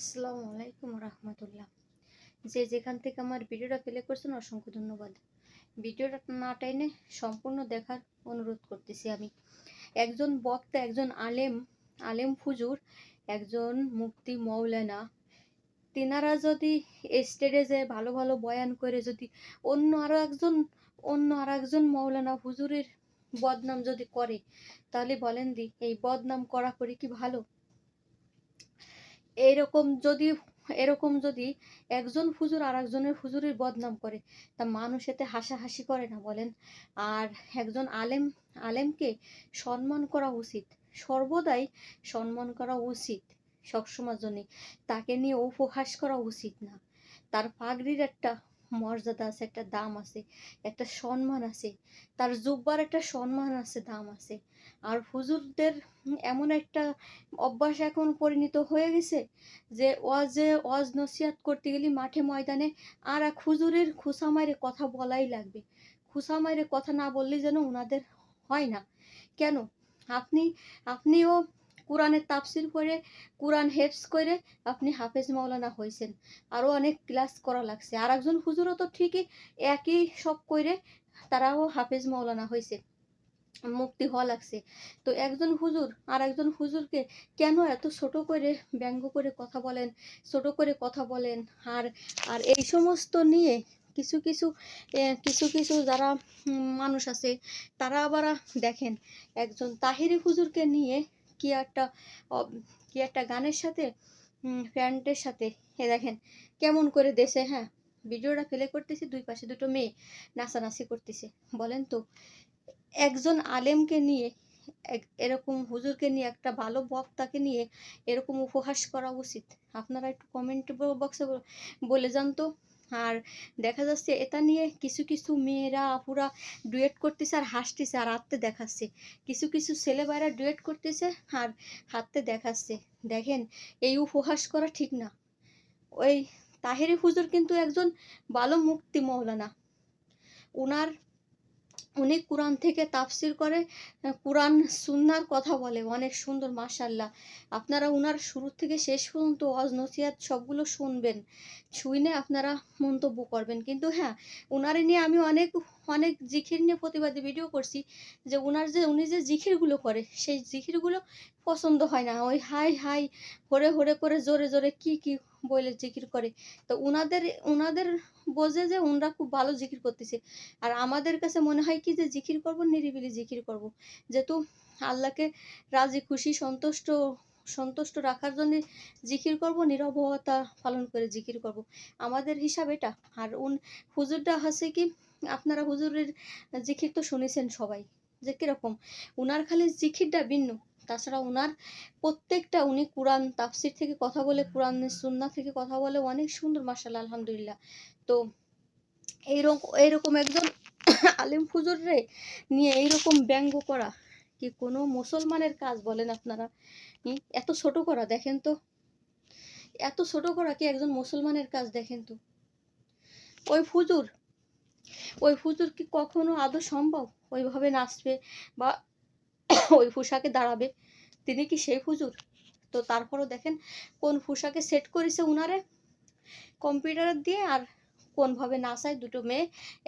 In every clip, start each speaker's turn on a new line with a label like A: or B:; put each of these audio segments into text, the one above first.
A: আসসালামু আলাইকুম রহমতুল্লাহ। যে যেখান থেকে আমার ভিডিওটা প্লে করছেন, অসংখ্য ধন্যবাদ। ভিডিওটা না টাইনে সম্পূর্ণ দেখার অনুরোধ করতেছি আমি। একজন বক্তা, একজন আলেম আলেম ফুজুর একজন মুফতি মৌলানা তিনারা যদি স্টেজে ভালো ভালো বয়ান করে, যদি অন্য আরও একজন, অন্য আর একজন মৌলানা হুজুরের বদনাম যদি করে, তাহলে বলেন দি, এই বদনাম করা করে কি ভালো? এরকম যদি এরকম যদি একজন হুজুর আর একজনের হুজুরের বদনাম করে, তা মানুষ এতে হাসাহাসি করে না বলেন? আর একজন আলেম, আলেমকে সম্মান করা উচিত, সর্বদাই সম্মান করা উচিত সবসময়ের জন্যে তাকে নিয়ে উপহাস করা উচিত না। তার পাগড়ির একটা মর্যাদা আছে, একটা দাম আছে, একটা সম্মান আছে, তার জুব্বার একটা সম্মান আছে, দাম আছে। আর হুজুরদের এমন একটা অভ্যাস এখন পরিণত হয়ে গেছে যে ওয়াজে, ওয়াজ নসিহাত করতে গেলে মাঠে ময়দানে আর এক হুজুরের খুসা মাইরে কথা বলাই লাগবে। খুসা মাইরে কথা না বললে যেন ওনাদের হয় না। কেন? আপনি, আপনিও কোরআনের তাফসির করে কোরআন হেফস করে আপনি হাফেজ মাওলানা হয়েছেন আরও অনেক ক্লাস করা লাগছে। আর একজন হুজুরও তো ঠিকই একই সব করে তারাও হাফেজ মাওলানা হয়েছে মুক্তি হওয়া লাগছে। তো একজন হুজুর আর একজন হুজুরকে কেন এত ছোট করে ব্যঙ্গ করে কথা বলেন, ছোট করে কথা বলেন? আর আর এই সমস্ত নিয়ে কিছু কিছু কিছু কিছু যারা মানুষ আছে, তারা আবার দেখেন, একজন তাহিরি হুজুরকে নিয়ে কি একটা কি একটা গানের সাথে প্যান্টের সাথে, এ দেখেন, কেমন করে দেশে হ্যাঁ ভিডিওটা প্লে করতেছি, দুই পাশে দুটো মেয়ে নাচানাচি করতেছে, বলেন তো। একজন আলেমকে নিয়ে এরকম হুজুরকে নিয়ে, একটা ভালো বক্তাকে নিয়ে এরকম উপহাস করা উচিত। আপনারা একটু কমেন্ট বক্সে বলে যান তো। আর দেখা যাচ্ছে এটা নিয়ে কিছু কিছু মেয়েরা আপুরা ডুয়েট করতেছে আর হাসতেছে আর হাঁটতে দেখাচ্ছে। কিছু কিছু ছেলে ভাইরা ডুয়েট করতেছে আর হাতে দেখাচ্ছে। দেখেন, এই উপহাস করা ঠিক না। ওই তাহেরি হুজুর কিন্তু একজন ভালো মুক্তি মৌলানা। উনার উনি কোরআন থেকে তাফসির করে কোরআন সুন্নার কথা বলে, অনেক সুন্দর মাশাল্লাহ আপনারা উনার শুরু থেকে শেষ পর্যন্ত ওয়াজ, নসিহাত সবগুলো শুনবেন শুনে আপনারা মন্তব্য করবেন। কিন্তু হ্যাঁ উনারে নিয়ে আমি অনেক অনেক জিখির নিয়ে প্রতিবাদী ভিডিও করছি, যে উনার যে, উনি যে জিখিরগুলো করে, সেই জিখিরগুলো পছন্দ হয় না। ওই হাই হাই, হরে হরে করে, জোরে জোরে কি কি বলে জিকির করে। তো উনাদের উনাদের বোঝে যে উনরা খুব ভালো জিকির করতেছে। আর আমাদের কাছে মনে হয় কি যে জিকির করব, নিরিবিলি জিকির করব। যেহেতু আল্লাহকে রাজি, খুশি, সন্তুষ্ট সন্তুষ্ট রাখার জন্য জিকির করব, নিরবতা পালন করে জিকির করব। আমাদের হিসাব এটা। আর উন হুজুরটা আছে কি, আপনারা হুজুরের জিকির তো শুনেছেন সবাই, যে কীরকম? উনার খালি জিকিরটা ভিন্ন। তাছাড়া উনার প্রত্যেকটা, উনি কোরআন, তাফসির থেকে কথা বলে, কোরআন সুন্না থেকে কথা বলে অনেক সুন্দর মাসাল্লাহ আলহামদুলিল্লাহ। তো এইরকম এইরকম একজন আলিম ফুজুর রে নিয়ে এইরকম ব্যঙ্গ করা কি কোনো মুসলমানের কাজ বলেন আপনারা? এত ছোট করা, দেখেন তো। এত ছোট করা কি একজন মুসলমানের কাজ, দেখেন তো। ওই ফুজুর ওই ফুজুর কি কখনো আদৌ সম্ভব? ওইভাবে নাচবে বা ওই পোশাকে দাঁড়াবে? তিনি কি সেই ফুজুর তো তারপরও দেখেন, কোন পোশাকে সেট করেছে উনারে? কম্পিউটার দিয়ে আর কোনভাবে নাচায় দুটো মেয়ে,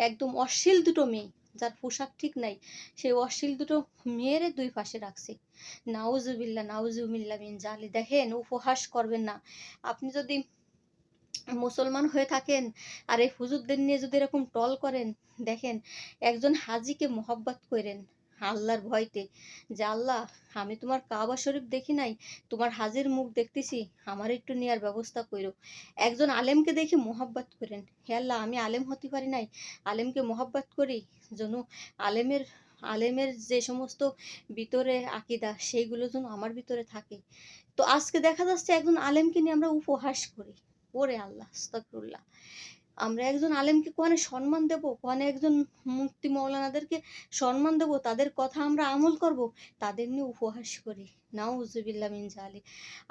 A: একদম অশ্লীল দুটো মেয়ে, যার পোশাক ঠিক নাই, সেই অশ্লীল দুটো মেয়েরে দুই পাশে রাখছে। নাউজুবিল্লা নাউজুবিল্লা মিন জালি, দেখেন উপহাস করবেন না। আপনি যদি মুসলমান হয়ে থাকেন, আর এই হুজুরদের নিয়ে যদি এরকম টল করেন, দেখেন একজন হাজিকে মোহাব্বত করেন আল্লাহর ভয়তে যে, আল্লাহ, আমি তোমার কাবা শরীফ দেখি নাই, তোমার হাজির মুখ দেখতেছি, আমার একটু নেওয়ার ব্যবস্থা করো একজন আলেমকে দেখে মোহাব্বত করেন। হে আল্লাহ, আমি আলেম হতে পারি নাই। আলেমকে মোহাব্বত করি যেন আলেমের আলেমের যে সমস্ত ভিতরে আকিদা, সেইগুলো যেন আমার ভিতরে থাকে। তো আজকে দেখা যাচ্ছে একজন আলেমকে নিয়ে আমরা উপহাস করি। ওরে আল্লাহ, আস্তাগফিরুল্লাহ। আমরা একজন আলেমকে কোয়ানে সম্মান দেব কোয়ানে একজন মুক্তি মৌলানাদেরকে সম্মান দেব, তাদের কথা আমরা আমল করব, তাদের নিয়ে উপহাস করি। নাউজুবিল্লাহ মিন জালি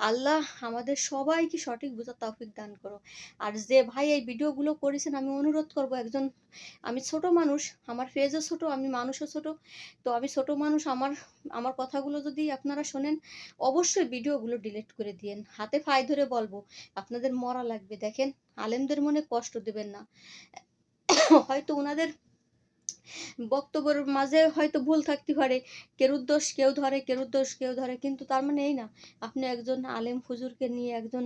A: আল্লাহ আমাদের সবাইকে সঠিক বোঝার তৌফিক দান করো। আর যে ভাই এই ভিডিওগুলো করেছেন, আমি অনুরোধ করব একজন, আমি ছোট মানুষ, আমার ফেজও ছোট, আমি মানুষও ছোট, তো আমি ছোট মানুষ, আমার আমার কথাগুলো যদি আপনারা শোনেন, অবশ্যই ভিডিওগুলো ডিলিট করে দিয়েন। হাতে ফাই ধরে বলব, আপনাদের মরা লাগবে। দেখেন আলেমদের মনে কষ্ট দেবেন না। হয়তো ওনাদের বক্তব্যের মাঝে হয়তো ভুল থাকতে পারে। কেরুর দোষ কেউ ধরে, কেরুর দোষ কেউ ধরে, কিন্তু তার মানে এই না, আপনি একজন আলেম হুজুরকে নিয়ে, একজন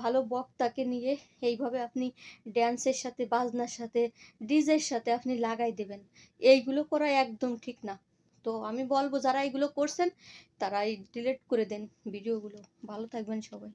A: ভালো বক্তাকে নিয়ে এইভাবে আপনি ড্যান্সের সাথে, বাজনার সাথে ডিজের সাথে আপনি লাগাই দেবেন। এইগুলো করা একদম ঠিক না। তো আমি বলব, যারা এগুলো করছেন, তারাই ডিলিট করে দেন ভিডিওগুলো। ভালো থাকবেন সবাই।